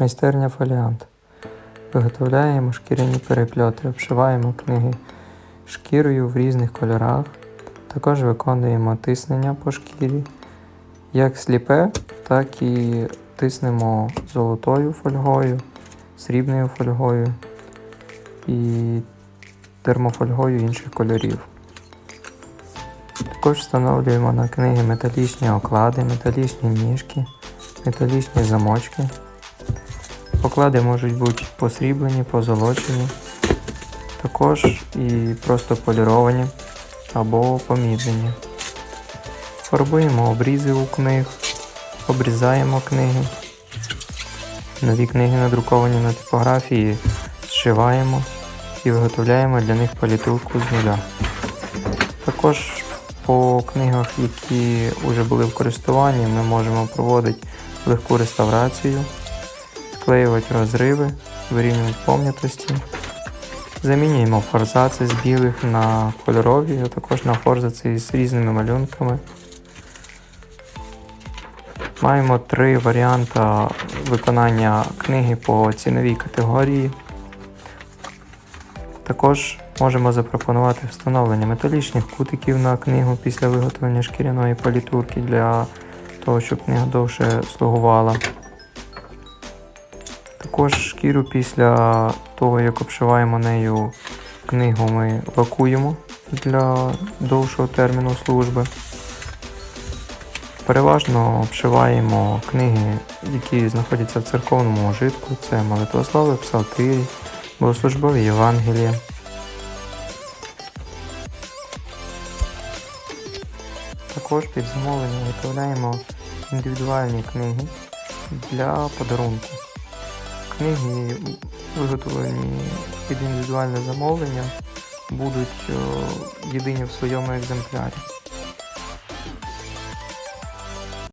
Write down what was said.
Майстерня фоліант. Виготовляємо шкіряні перепльоти, обшиваємо книги шкірою в різних кольорах. Також виконуємо тиснення по шкірі, як сліпе, так і тиснемо золотою фольгою, срібною фольгою і термофольгою інших кольорів. Також встановлюємо на книги металічні оклади, металічні ніжки, металічні замочки. Оклади можуть бути посріблені, позолочені, також і просто поліровані або поміджені. Фарбуємо обрізи у книг, обрізаємо книги. Нові книги надруковані на типографії зшиваємо і виготовляємо для них палітурку з нуля. Також по книгах, які вже були в користуванні, ми можемо проводити легку реставрацію, склеювати розриви, вирівнювати пом'ятості. Замінюємо форзаци з білих на кольорові, а також на форзаци з різними малюнками. Маємо три варіанти виконання книги по ціновій категорії. Також можемо запропонувати встановлення металічних кутиків на книгу після виготовлення шкіряної палітурки для того, щоб книга довше слугувала. Також шкіру після того, як обшиваємо нею книгу, ми лакуємо для довшого терміну служби. Переважно обшиваємо книги, які знаходяться в церковному ужитку. Це молитвослови, псалтирі, богослужбові Євангелія. Також під замовлення виготовляємо індивідуальні книги для подарунку. Книги, виготовлені під індивідуальне замовлення, будуть е, єдині в своєму екземплярі.